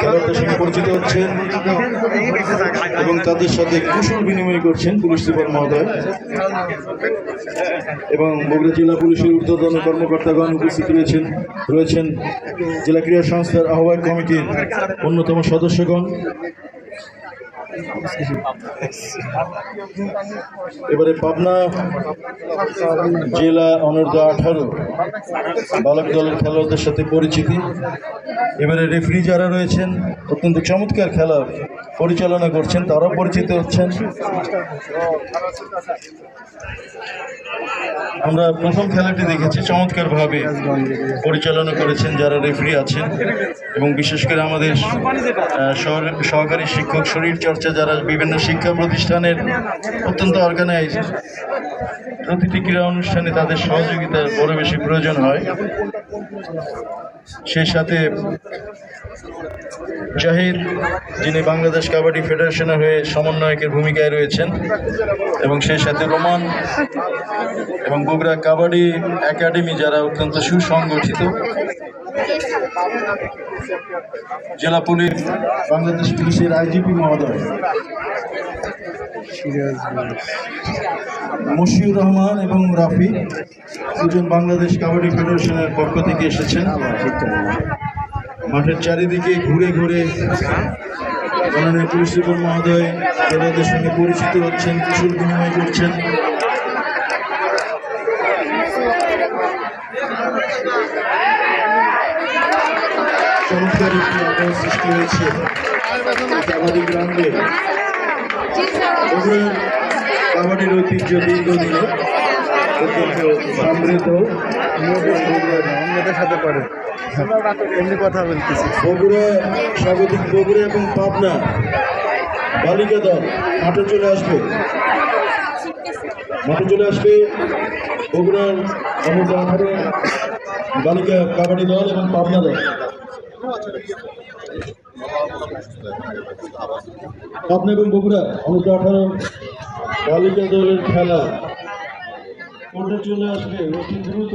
খেলোয়াড়দের সঙ্গে পরিচিত হচ্ছেন এবং তাদের সাথে কুশল বিনিময় করছেন পুলিশ সুপার মহোদয়। এবং বগুড়া জেলা পুলিশের ঊর্ধ্বতন কর্মকর্তাগণ উপস্থিত রয়েছেন রয়েছেন। জেলা ক্রীড়া সংস্থার আহ্বায়ক কমিটির অন্যতম সদস্যগণ। এবারে পাবনা জেলা অনূর্ধ্ব আঠারো বালক দলের খেলোয়াড়দের সাথে পরিচিতি। এবারে রেফারি যারা রয়েছেন, অত্যন্ত চমৎকার খেলা পরিচালনা করছেন, তারাও পরিচিত হচ্ছেন। আমরা প্রথম খেলাটি দেখেছি, চমৎকারভাবে পরিচালনা করেছেন যারা রেফারি আছেন এবং বিশেষ করে আমাদের সহকারী শিক্ষক শরীর চর্চা যারা বিভিন্ন শিক্ষা প্রতিষ্ঠানের অত্যন্ত অর্গানাইজ প্রতিটি ক্রীড়া অনুষ্ঠানে তাদের সহযোগিতার বড় বেশি প্রয়োজন হয়। সেই সাথে জাহিদ যিনি বাংলাদেশ কাবাডি ফেডারেশনের হয়ে সমন্বয়কের ভূমিকায় রয়েছেন, এবং সেই সাথে রোমান এবং বগুড়া কাবাডি একাডেমি, যারা অত্যন্ত সুসংগঠিত জেলা পুলিশ। বাংলাদেশ পুলিশের আইজিপি মহোদয়। মশিউর রহমান এবং রাফি দুজন বাংলাদেশ কাবাডি ফেডারেশনের পক্ষ থেকে এসেছেন। মাঠের চারিদিকে ঘুরে ঘুরে মাননীয় পুলিশ সুপার মহোদয় খেলোয়াড়দের সঙ্গে পরিচিত হচ্ছেন কুশল বিনিময় করছেন। চমৎকার একটি আবহাওয়া সৃষ্টি হয়েছে কাবাডি গ্রাউন্ডে। কাবাডির ঐতিহ্য সমৃদ্ধ। সাথে পারে এমনি কথা বলতেছি। বগুড়া স্বাগতিক বগুড়া এবং পাবনা বালিকা দল মাঠে চলে আসবে। মাঠে চলে আসবে বগুড়ার বালিকা কাবাডি দল এবং পাবনা দল। পাবনা এবং বগুড়া অনুষ্ঠ আঠারো বালিকা দলের খেলা। কোর্টে চলে আসবে অতি দ্রুত।